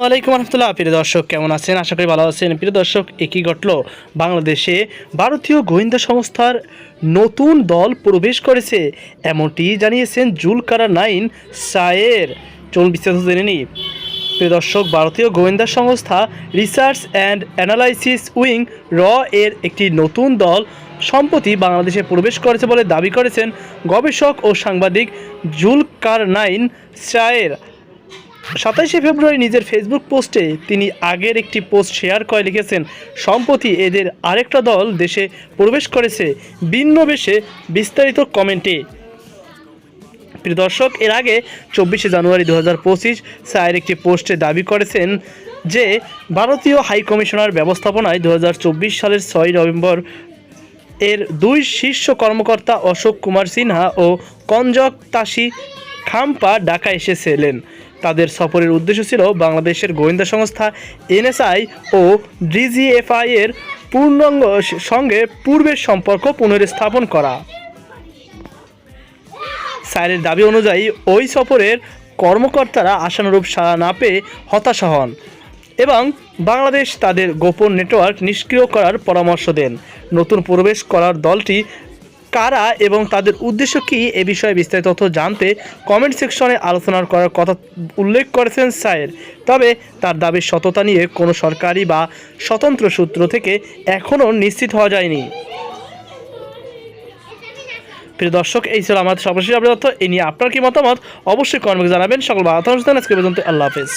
ওয়ালাইকুম রহমতুল্লাহ, প্রিয় দর্শক, কেমন আছেন? আশা করি ভালো আছেন। প্রিয় দর্শক, একই ঘটল বাংলাদেশে। ভারতীয় গোয়েন্দা সংস্থার নতুন দল প্রবেশ করেছে, এমনটি জানিয়েছেন জুলকারা নাইন সায়ের। চলুন বিস্তারিত জেনে নিই। প্রিয় দর্শক, ভারতীয় গোয়েন্দা সংস্থা রিসার্চ অ্যান্ড অ্যানালাইসিস উইং র এর একটি নতুন দল সম্প্রতি বাংলাদেশে প্রবেশ করেছে বলে দাবি করেছেন গবেষক ও সাংবাদিক জুলকার নাইন সায়ের। সাতাইশে ফেব্রুয়ারি নিজের ফেসবুক পোস্টে তিনি আগের একটি পোস্ট শেয়ার করে লিখেছেন, সম্প্রতি এদের আরেকটা দল দেশে প্রবেশ করেছে। ভিন্ন বেশে বিস্তারিত কমেন্টে প্রিয় দর্শক, এর আগে চব্বিশে জানুয়ারি দু হাজার পঁচিশ সায়ের একটি পোস্টে দাবি করেছেন যে, ভারতীয় হাই কমিশনার ব্যবস্থাপনায় দু হাজার চব্বিশ সালের ছয় নভেম্বর এর দুই শীর্ষ কর্মকর্তা অশোক কুমার সিনহা ও কঞ্জক তাসি খাম্পা ঢাকা এসেছিলেন। তাদের সফরের উদ্দেশ্য ছিল বাংলাদেশের গোয়েন্দা সংস্থা এনএসআই ও ডিজিএফআই এর পূর্ণাঙ্গ সঙ্গে পূর্বের সম্পর্ক পুনরস্থাপন করা। স্যারের দাবি অনুযায়ী, ওই সফরের কর্মকর্তারা আশানুরূপ সাড়া না পেয়ে হতাশা হন এবং বাংলাদেশ তাদের গোপন নেটওয়ার্ক নিষ্ক্রিয় করার পরামর্শ দেন। নতুন প্রবেশ করার দলটি কারা এবং তাদের উদ্দেশ্য কী এ বিষয়ে বিস্তারিত তথ্য জানতে কমেন্ট সেকশনে আলোচনা করার কথা উল্লেখ করেছেন সায়ের। তবে তার দাবির সততা নিয়ে কোনো সরকারি বা স্বতন্ত্র সূত্র থেকে এখনও নিশ্চিত হওয়া যায়নি। প্রিয় দর্শক, এই ছিল আমাদের সর্বশেষ আপডেট তথ্য। এই নিয়ে আপনার কি মতামত? অবশ্যই কর্মকে জানাবেন। সকল বাধা আজকে পর্যন্ত আল্লাহ হাফেজ।